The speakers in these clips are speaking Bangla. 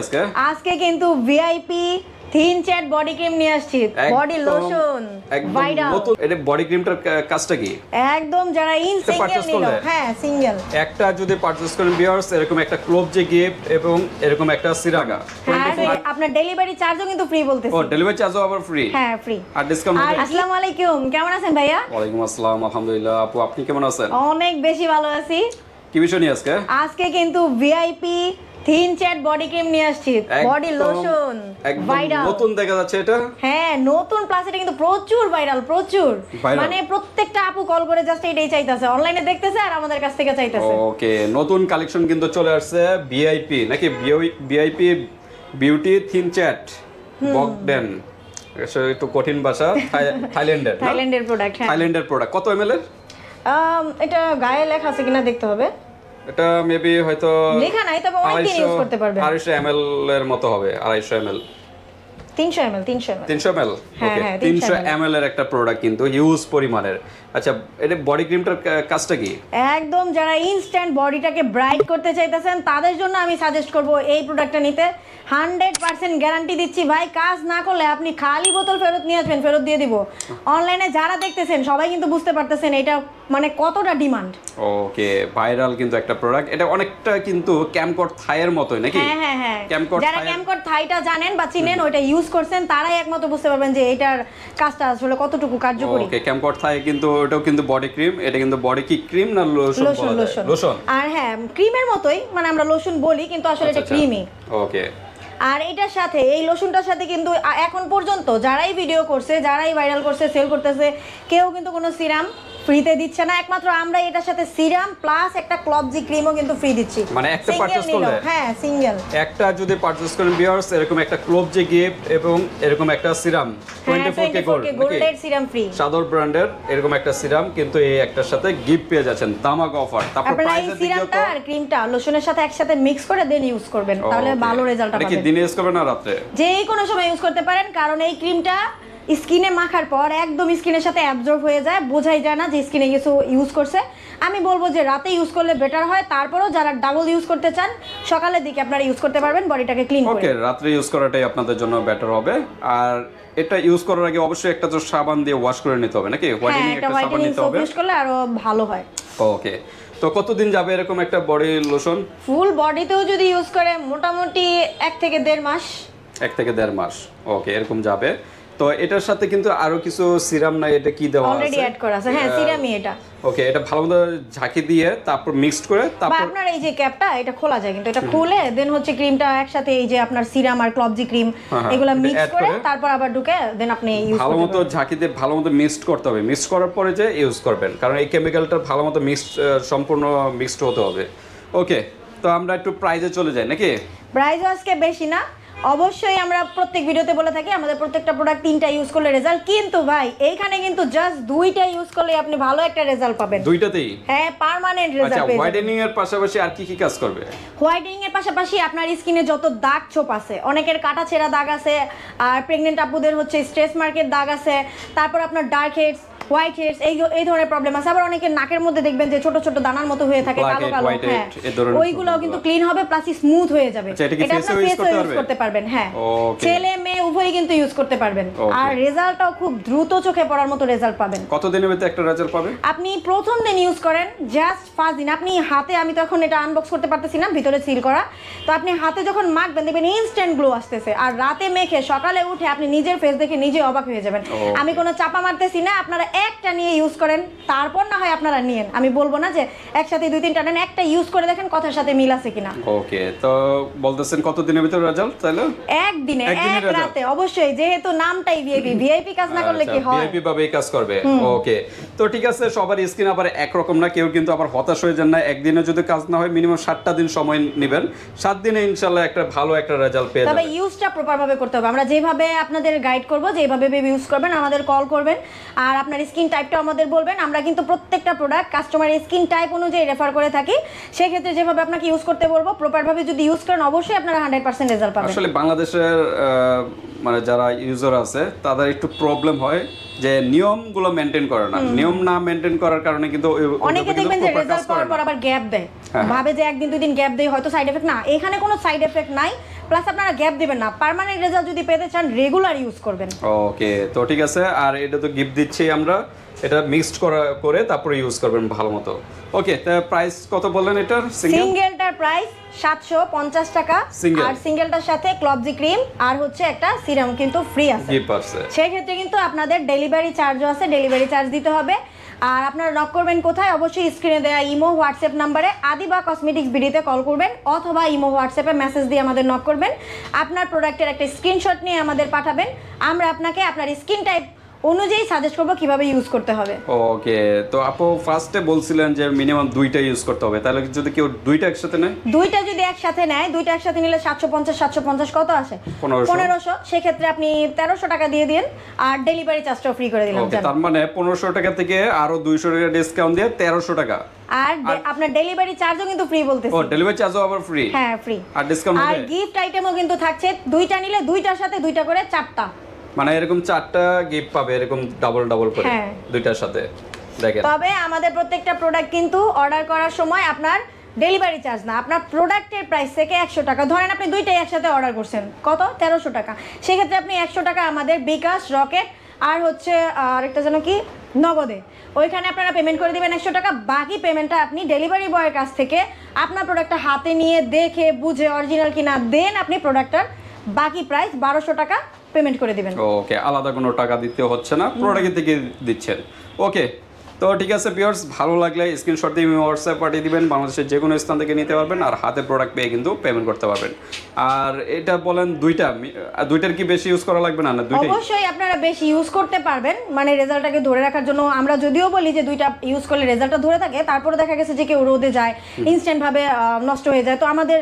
আজকে? আজকে কিন্তু VIP thin chat body cream নিয়ে আসছি। Body lotion viral. নতুন এটা বডি ক্রিমটার কাজটা কি? একদম যারা ইন সিঙ্গেল নিল? হ্যাঁ সিঙ্গেল। একটা যদি পারচেজ করেন বিয়ার্স এরকম একটা ক্লোভ যে গিফট এবং এরকম একটা সিরাগা আপনার ডেলিভারি চার্জও কিন্তু ফ্রি ও বলতেছি ডেলিভারি চার্জও আবার ফ্রি হ্যাঁ ফ্রি আর ডিসকাউন্ট আর আসসালামু আলাইকুম কেমন আছেন ভাইয়া? আসসালাম আলহামদুলিল্লাহ। আপু আপনি কেমন আছেন? অনেক বেশি ভালো আছি। কি বিষয় নিয়ে আজকে? আজকে কিন্তু VIP thin chat body cream নিয়ে আসছি। বডি লোশন ভাইরাল নতুন দেখা যাচ্ছে এটা। হ্যাঁ নতুন প্লাস এটা কিন্তু প্রচুর ভাইরাল প্রচুর। মানে প্রত্যেকটা আপু কল করে জাস্ট এটাই চাইতেছে। অনলাইনে দেখতেছে আর আমাদের কাছ থেকে চাইতেছে। ওকে নতুন কালেকশন কিন্তু চলে আসছে ভিআইপি নাকি ভিআইপি বিউটি থিন চ্যাট বকডেন একটু কঠিন ভাষা থাই- থাইল্যান্ডের থাইল্যান্ডের প্রোডাক্ট থাইল্যান্ডের প্রোডাক্ট কত এমএল এর? এটা গায়ে লেখা আছে কিনা দেখতে হবে। এটা মেবি হয়তো লেখা নাই তবে অনেকদিন ইউজ করতে পারবে 250 ml এর মতো হবে 250 ml হ্যাঁ, হ্যাঁ, এর একটা প্রোডাক্ট কিন্তু পরিমাণের। আচ্ছা এটা বডি ক্রিমটার কাজটা কি? একদম যারা ইনস্ট্যান্ট বডিটাকে ব্রাইট করতে চাইতেছেন তাদের জন্য আমি সাজেস্ট করব এই প্রোডাক্টটা নিতে। 100% গ্যারান্টি দিচ্ছি ভাই কাজ না করলে আপনি খালি বোতল ফেরত নিয়ে আসবেন ফেরত দিয়ে দিব। অনলাইনে যারা দেখতেছেন সবাই কিন্তু বুঝতে পারতেছেন এটা মানে কতটা ডিমান্ড ওকে ভাইরাল কিন্তু একটা প্রোডাক্ট এটা অনেকটা কিন্তু ক্যামকট থাইয়ের মতোই নাকি? হ্যাঁ হ্যাঁ হ্যাঁ। যারা ক্যামকট থাইটা জানেন বা চিনেন ওইটা ইউজ করছেন তারাই একমাত্র বুঝতে পারবেন যে এটার কাজটা আসলে কতটুকু কার্যকরী। ওকে ক্যামকট থাই কিন্তু ওটাও কিন্তু বডি ক্রিম এটা কিন্তু বডি কি ক্রিম না লোশন লোশন আর হ্যাঁ ক্রিমের মতোই মানে আমরা লোশন বলি কিন্তু আসলে আচ্ছা, এটা ক্রিমই ওকে আর এটার সাথে এই লোশনটার সাথে কিন্তু এখন পর্যন্ত যারাই ভিডিও করছে যারাই ভাইরাল করছে সেল করতেছে কেউ কিন্তু কোনো সিরাম ফ্রিতে দিচ্ছে না। একমাত্র আমরা এটার সাথে সিরাম প্লাস একটা ক্লবজি ক্রিমও কিন্তু ফ্রি দিচ্ছি। মানে একটা নিলেও, করলে? হ্যাঁ সিঙ্গেল একটা যদি পারচেজ করেন বিয়ার্স এরকম একটা ক্লোভ যে গিফট এবং এরকম একটা সিরাম হ্যাঁ 24 কে গোল্ড গোল্ডের সিরাম ফ্রি সাদর ব্র্যান্ডের এরকম একটা সিরাম কিন্তু এই একটার সাথে গিফট পেয়ে যাচ্ছেন। দামাক অফার তারপর এই সিরামটা আর ক্রিমটা লোশনের সাথে একসাথে মিক্স করে দেন ইউজ করবেন। তাহলে ভালো রেজাল্ট এটা কি দিনে ইউজ করবেন না রাত্রে? যে কোনো সময় ইউজ করতে পারেন কারণ এই ক্রিমটা স্কিনে মাখার পর একদম স্কিনের সাথে অ্যাবজর্ব হয়ে যায় বোঝাই যায় না যে স্কিনে কিছু ইউজ করছে। আমি বলব যে রাতে ইউজ করলে বেটার হয় তারপরেও যারা ডাবল ইউজ করতে চান সকালের দিকে আপনারা ইউজ করতে পারবেন বডিটাকে ক্লিন করে। ওকে রাত্রে ইউজ করাটাই আপনাদের জন্য বেটার হবে। আর এটা ইউজ করার আগে অবশ্যই একটা তো সাবান দিয়ে ওয়াশ করে নিতে হবে নাকি? হ্যাঁ হোয়াইটেনিং একটা সাবান নিতে হবে। ইউজ করলে আরও ভালো হয়। ওকে তো কতদিন যাবে এরকম একটা বডি লোশন ফুল বডিতেও যদি ইউজ করে মোটামুটি এক থেকে দেড় মাস। এক থেকে দেড় মাস। ওকে এরকম যাবে। তো এটার সাথে কিন্তু আরও কিছু সিরাম নাই এটা কি দেওয়া আছে? অলরেডি অ্যাড করা আছে। হ্যাঁ সিরামই এটা। ওকে এটা ভালো মতো ঝাঁকি দিয়ে তারপর মিক্সড করে তারপর আপনার এই যে ক্যাপটা এটা খোলা যায় কিন্তু এটা খুলে দেন হচ্ছে ক্রিমটা একসাথে এই যে আপনার সিরাম আর ক্লবজি ক্রিম এগুলা মিক্স করে তারপর আবার ঢুকে দেন আপনি ইউজ ভালো করতে মতো ঝাঁকি দিয়ে ভালো মতো মিক্সড করতে হবে। মিক্সড করার পরে যে ইউজ করবেন কারণ এই কেমিক্যালটা ভালো মতো মিক্সড সম্পূর্ণ মিক্সড হতে হবে। ওকে তো আমরা একটু প্রাইজে চলে যাই নাকি? প্রাইজ আজকে বেশি না। অবশ্যই আমরা প্রত্যেক ভিডিওতে বলে থাকি আমাদের প্রত্যেকটা প্রোডাক্ট তিনটা ইউজ করলে রেজাল্ট কিন্তু ভাই এইখানে কিন্তু জাস্ট দুইটা ইউজ করলে আপনি ভালো একটা রেজাল্ট পাবেন। দুইটাতেই? হ্যাঁ পার্মানেন্ট আচ্ছা রেজাল্ট যাবেন। হোয়াইটেনিং এর পাশাপাশি আর কি কি কাজ করবে? হোয়াইটেনিং এর পাশাপাশি আপনার স্কিনে যত দাগ ছোপ আছে অনেকের কাটা ছেঁড়া দাগ আছে আর প্রেগনেন্ট আপুদের হচ্ছে স্ট্রেস মার্কের দাগ আছে তারপর আপনার ডার্ক হেডস হোয়াইট হেডস এই এই ধরনের প্রবলেম আছে। আবার অনেকের নাকের মধ্যে দেখবেন যে ছোট ছোট দানার মতো হয়ে থাকে কালো কালো হ্যাঁ। ওইগুলোও কিন্তু ক্লিন হবে প্লাস স্মুথ হয়ে যাবে। আচ্ছা, এটা আপনার করতে ইউজ করতে পারবেন হ্যাঁ। ছেলে মেয়ে উভয়ই কিন্তু ইউজ করতে পারবেন। আর রেজাল্টটাও খুব দ্রুত চোখে পড়ার মতো রেজাল্ট পাবেন। কতদিনের ভিতরে একটা রেজাল্ট পাবে? আপনি প্রথম দিন ইউজ করেন জাস্ট ফার্স্ট দিন। আপনি হাতে আমি তো এখন এটা আনবক্স করতে পারতেছি না ভিতরে সিল করা। তো আপনি হাতে যখন মাখবেন দেখবেন ইনস্ট্যান্ট গ্লো আসতেছে। আর রাতে মেখে সকালে উঠে আপনি নিজের ফেস দেখে নিজে অবাক হয়ে যাবেন। আমি কোনো চাপা মারতেছি না আপনারা একটা নিয়ে ইউজ করেন তারপর না হয় আপনারা নিয়েন। আমি বলব না যে একসাথে দুই তিনটা নেন একটা ইউজ করে দেখেন কথার সাথে মিল আছে কিনা। ওকে তো বলতেছেন কত দিনের ভিতর রেজাল্ট তাহলে একদিনে এক রাতে অবশ্যই যেহেতু নামটাই ভিআইপি ভিআইপি কাজ না করলে কি হয়? ভিআইপি ভাবে কাজ করবে। ওকে তো ঠিক আছে সবার স্কিন আবার একরকম না কেউ কিন্তু আবার হতাশ হয়ে যান না। একদিনে যদি কাজ না হয় মিনিমাম সাতটা দিন সময় নেবেন। সাত দিনে ইনশাল্লাহ একটা ভালো একটা রেজাল্ট পেয়ে তবে ইউজটা প্রপার ভাবে করতে হবে। আমরা যেভাবে আপনাদের গাইড করব যেভাবে বেবি ইউজ করবেন আমাদের কল করবেন। আর আপনার স্কিন টাইপটা আমাদের বলবেন। আমরা কিন্তু প্রত্যেকটা প্রোডাক্ট কাস্টমারের স্কিন টাইপ অনুযায়ী রেফার করে থাকি। সেক্ষেত্রে যেভাবে আপনাকে ইউজ করতে বলব প্রপার ভাবে যদি ইউজ করেন অবশ্যই আপনারা হান্ড্রেড পার্সেন্ট রেজাল্ট পাবেন। আসলে বাংলাদেশের মানে যারা ইউজার আছে তাদের একটু প্রবলেম হয়। যে নিয়মগুলো মেনটেন করে না। নিয়ম না মেনটেন করার কারণে কিন্তু অনেকে দেখবেন যে রেজাল্ট পাওয়ার পর আবার গ্যাপ দেয়। হ্যাঁ। ভাবে যে একদিন দুই দিন গ্যাপ দেয় হয়তো সাইড এফেক্ট না। এখানে কোনো সাইড এফেক্ট নাই। প্লাস আপনারা গ্যাপ দিবেন না। পার্মানেন্ট রেজাল্ট যদি পেতে চান রেগুলার ইউজ করবেন। ওকে তো ঠিক আছে। আর এটা তো গিফট দিচ্ছি আমরা। এটা মিক্সড করা করে তারপরে ইউজ করবেন ভালো মতো। ওকে প্রাইস কত বললেন এটার? সিঙ্গেলটার প্রাইস সাতশো পঞ্চাশ টাকা। আর সিঙ্গেলটার সাথে ক্লবজি ক্রিম আর হচ্ছে একটা সিরাম কিন্তু ফ্রি আছে। আছে। সেক্ষেত্রে কিন্তু আপনাদের ডেলিভারি চার্জও আছে ডেলিভারি চার্জ দিতে হবে। আর আপনারা নক করবেন কোথায়? অবশ্যই স্ক্রিনে দেওয়া ইমো হোয়াটসঅ্যাপ নাম্বারে আদি বা কসমেটিক্স বিডিতে কল করবেন অথবা ইমো হোয়াটসঅ্যাপে মেসেজ দিয়ে আমাদের নক করবেন। আপনার প্রোডাক্টের একটা স্ক্রিনশট নিয়ে আমাদের পাঠাবেন। আমরা আপনাকে আপনার স্কিন টাইপ অনুযায়ী সাজেস্ট করব কীভাবে ইউজ করতে হবে। ওকে তো আপু ফার্স্টে বলছিলেন যে মিনিমাম দুইটা ইউজ করতে হবে। তাহলে যদি কেউ দুইটা একসাথে নেয়? দুইটা যদি একসাথে নেয় দুইটা একসাথে নিলে সাতশো পঞ্চাশ সাতশো পঞ্চাশ কত আসে? পনেরোশো। সেক্ষেত্রে আপনি তেরোশো টাকা দিয়ে দিন আর ডেলিভারি চার্জটাও ফ্রি করে দিলাম তার মানে পনেরোশো টাকা থেকে আরও দুইশো টাকা ডিসকাউন্ট দিয়ে তেরোশো টাকা। আর আপনার ডেলিভারি চার্জও কিন্তু ফ্রি বলতেছি। ও ডেলিভারি চার্জও আবার ফ্রি হ্যাঁ ফ্রি আর ডিসকাউন্ট আর গিফট আইটেমও কিন্তু থাকছে। দুইটা নিলে দুইটার সাথে দুইটা করে চারটা। মানে এরকম চারটা গিফট পাবে এরকম ডাবল ডাবল করে হ্যাঁ। দুইটার সাথে। দেখেন। তবে আমাদের প্রত্যেকটা প্রোডাক্ট কিন্তু অর্ডার করার সময় আপনার ডেলিভারি চার্জ না। আপনার প্রোডাক্টের প্রাইস থেকে একশো টাকা। ধরেন আপনি দুইটাই একসাথে অর্ডার করছেন। কত? তেরোশো টাকা। সেক্ষেত্রে আপনি একশো টাকা আমাদের বিকাশ রকেট আর হচ্ছে আরেকটা যেন কি? নগদে। ওইখানে আপনারা পেমেন্ট করে দিবেন একশো টাকা। বাকি পেমেন্টটা আপনি ডেলিভারি বয়ের কাছ থেকে আপনার প্রোডাক্টটা হাতে নিয়ে দেখে বুঝে অরিজিনাল কিনা দেন আপনি প্রোডাক্টটার বাকি প্রাইস বারোশো টাকা পেমেন্ট করে দিবেন। ওকে আলাদা কোনো টাকা দিতে হচ্ছে না। প্রোডাক্ট থেকে দিচ্ছেন? ওকে তো ঠিক আছে পিওর্স ভালো লাগলে স্ক্রিনশট দিয়ে হোয়াটসঅ্যাপ পাঠিয়ে দিবেন। বাংলাদেশের যে কোনো স্থান থেকে নিতে পারবেন আর হাতে প্রোডাক্ট পেয়ে কিন্তু পেমেন্ট করতে পারবেন। আর এটা বলেন দুইটা দুইটার কি বেশি ইউজ করা লাগবে? না না দুইটাই। অবশ্যই আপনারা বেশি ইউজ করতে পারবেন। মানে রেজাল্টটাকে ধরে রাখার জন্য আমরা যদিও বলি যে দুইটা ইউজ করলে রেজাল্টটা ধরে থাকে তারপরে দেখা গেছে যে কেউ রোদে যায় ইনস্ট্যান্ট ভাবে নষ্ট হয়ে যায়। তো আমাদের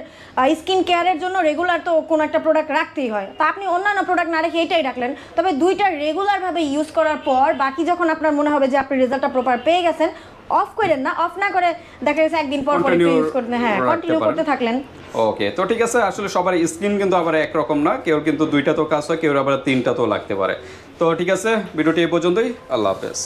স্কিন কেয়ারের জন্য রেগুলার তো কোনো একটা প্রোডাক্ট রাখতেই হয়। তা আপনি অন্যান্য প্রোডাক্ট না রেখে এটাই রাখলেন। তবে দুইটা রেগুলার ভাবে ইউজ করার পর বাকি যখন আপনার মনে হবে যে আপনি রেজাল্টটা প্রপার পেয়ে গেছেন। অফ করেন না অফ না করে দেখা গেছে একদিন পর পর ইউজ করতে হ্যাঁ কন্টিনিউ করতে থাকলেন। ওকে তো ঠিক আছে আসলে সবার স্কিন কিন্তু আবার একরকম না কেউ কিন্তু দুইটা তো কাজ হয় কেউ আবার তিনটা তো লাগতে পারে। তো ঠিক আছে ভিডিওটি এই পর্যন্তই আল্লাহ হাফেজ।